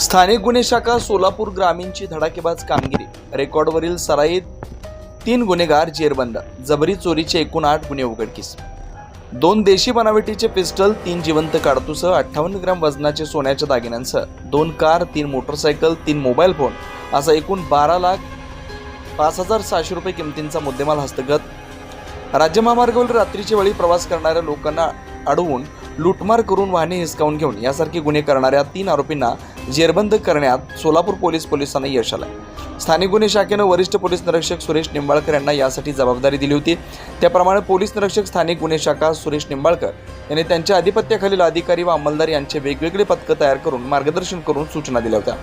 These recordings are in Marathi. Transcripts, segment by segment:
स्थानिक गुन्हे शाखा सोलापूर ग्रामीणची धडाकेबाज कामगिरी. रेकॉर्डवरील सराईत तीन गुन्हेगार जेरबंद जबरी चोरीचे एकूण आठ गुन्हे उघडकीस. दोन देशी बनावटीचे पिस्टल तीन जिवंत काडतूसह अठ्ठावन्न ग्रॅम वजनाचे सोन्याच्या दागिन्यांसह दोन कार तीन मोटरसायकल तीन मोबाईल फोन असा एकूण बारा लाख पाच हजार सहाशे रुपये किमतींचा मुद्देमाल हस्तगत. राज्य महामार्गावर रात्रीच्या वेळी प्रवास करणाऱ्या लोकांना अडवून लूटमार करून वाहने हिसकावून घेऊन यासारखे गुन्हे करणाऱ्या तीन आरोपींना जेरबंद करण्यात सोलापूर पोलीस पोलिसांना यश आलं स्थानिक गुन्हे शाखेनं वरिष्ठ पोलीस निरीक्षक सुरेश निंबाळकर यांना यासाठी जबाबदारी दिली होती. त्याप्रमाणे पोलीस निरीक्षक स्थानिक गुन्हे शाखा सुरेश निंबाळकर यांनी त्यांच्या अधिपत्याखालील अधिकारी व अंमलदार यांचे वेगवेगळे पथकं तयार करून मार्गदर्शन करून सूचना दिल्या होत्या.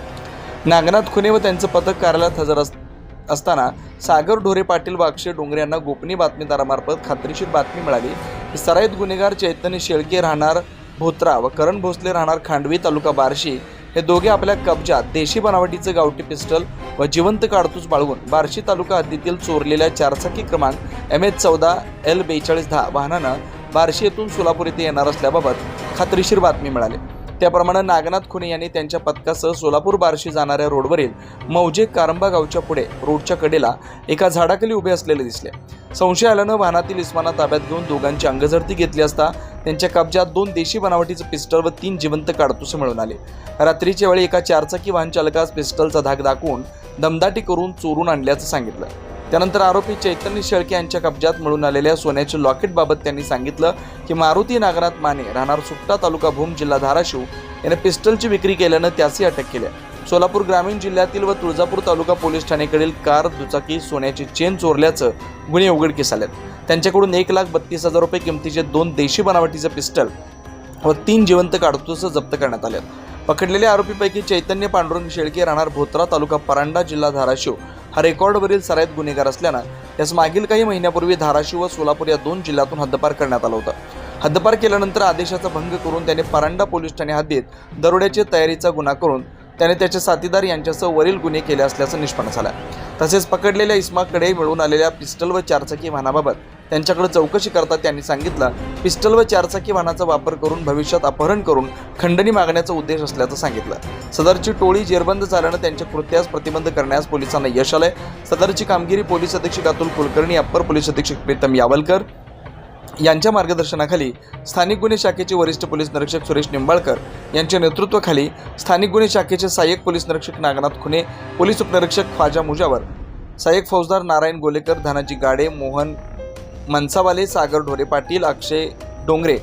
नागनाथ खुने व त्यांचं पथक कार्यालयात हजर असतं असताना सागर ढोरे पाटील बागशे डोंगरे यांना गोपनीय बातमीदारामार्फत खात्रीशीर बातमी मिळाली. की सराईत गुन्हेगार चैतन्य शेळके राहणार भोत्रा व करण भोसले राहणार खांडवी तालुका बार्शी. हे दोघे आपल्या कब्जात देशी बनावटीचं गावठी पिस्टल व जिवंत काडतूस बाळगून बार्शी तालुका हद्दीतील चोरलेल्या चारचाकी क्रमांक एम एच चौदा एल बेचाळीस दहा वाहनानं बार्शी येथून सोलापूर येथे येणार असल्याबाबत खात्रीशीर बातमी मिळाली. त्याप्रमाणे नागनाथ खुने यांनी त्यांच्या पथकासह सोलापूर बारशी जाणाऱ्या रोडवरील मौजे कारंबा गावच्या पुढे रोडच्या कडेला एका झाडाखाली उभे असलेले दिसले. संशय आल्यानं वाहनातील इस्माना ताब्यात घेऊन दोघांची अंगझडती घेतली असता त्यांच्या कब्जात दोन देशी बनावटीचं पिस्टल व तीन जिवंत काडतुसे मिळून आले. रात्रीच्या वेळी एका चारचाकी वाहन चालकास पिस्टलचा धाक दाखवून दमदाटी करून चोरून आणल्याचं सांगितलं. त्यानंतर आरोपी चैतन्य शेळके यांच्या कब्जात मिळून आलेल्या सोन्याच्या लॉकेटबाबत त्यांनी सांगितलं की मारुती नागनाथ माने राहणार सुट्टा तालुका भूम जिल्हा धाराशिव. याने पिस्टलची विक्री केल्यानं त्यासही अटक केल्या सोलापूर ग्रामीण जिल्ह्यातील व तुळजापूर तालुका पोलीस ठाणेकडील कार दुचाकी सोन्याची चेन चोरल्याचं गुन्हे उघडकीस आलेत. त्यांच्याकडून एक लाख बत्तीस हजार रुपये किमतीचे दोन देशी बनावटीचं पिस्टल व तीन जिवंत काडतुसं जप्त करण्यात आले पकडलेल्या आरोपीपैकी चैतन्य पांडुरंग शेळके राहणार भोत्रा तालुका परांडा जिल्हा धाराशिव. हा रेकॉर्डवरील सराईत गुन्हेगार असल्यानं त्यास मागील काही महिन्यापूर्वी धाराशिव व सोलापूर या दोन जिल्ह्यातून हद्दपार करण्यात आलं होतं. हद्दपार केल्यानंतर आदेशाचा भंग करून त्याने परांडा पोलीस ठाणे हद्दीत दरोड्याच्या तयारीचा गुन्हा करून त्याने त्याचे साथीदार यांच्यासह वरील गुन्हे केले असल्याचं निष्पन्न झालं. तसेच पकडलेल्या इस्माकडे मिळून आलेल्या पिस्टल व चारचाकी वाहनाबाबत त्यांच्याकडे चौकशी करता त्यांनी सांगितलं पिस्टल व चारचाकी वाहनाचा वापर करून भविष्यात अपहरण करून खंडणी मागण्याचा उद्देश असल्याचं सांगितलं. सदरची टोळी जेरबंद झाल्यानं त्यांच्या कृत्यास प्रतिबंध करण्यास पोलिसांना यश आलंय. सदरची कामगिरी पोलीस अधीक्षक अतुल कुलकर्णी अप्पर पोलीस अधीक्षक प्रीतम यावलकर. यांच्या मार्गदर्शनाखाली स्थानिक गुन्हे शाखेचे वरिष्ठ पोलीस निरीक्षक सुरेश निंबाळकर यांच्या नेतृत्वाखाली स्थानिक गुन्हे शाखेचे सहाय्यक पोलीस निरीक्षक नागनाथ खुने पोलीस उपनिरीक्षक ख्वाजा मुजावर सहाय्यक फौजदार नारायण गोलेकर धनाजी गाडे मोहन मनसावाले सागर ढोरे पाटील अक्षय डोंगरे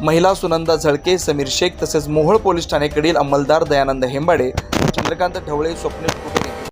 महिला सुनंदा झळके समीर शेख तसेच मोहोळ पोलीस ठाणेकडील अंमलदार दयानंद हेंबाडे चंद्रकांत ढवळे स्वप्नील कुटे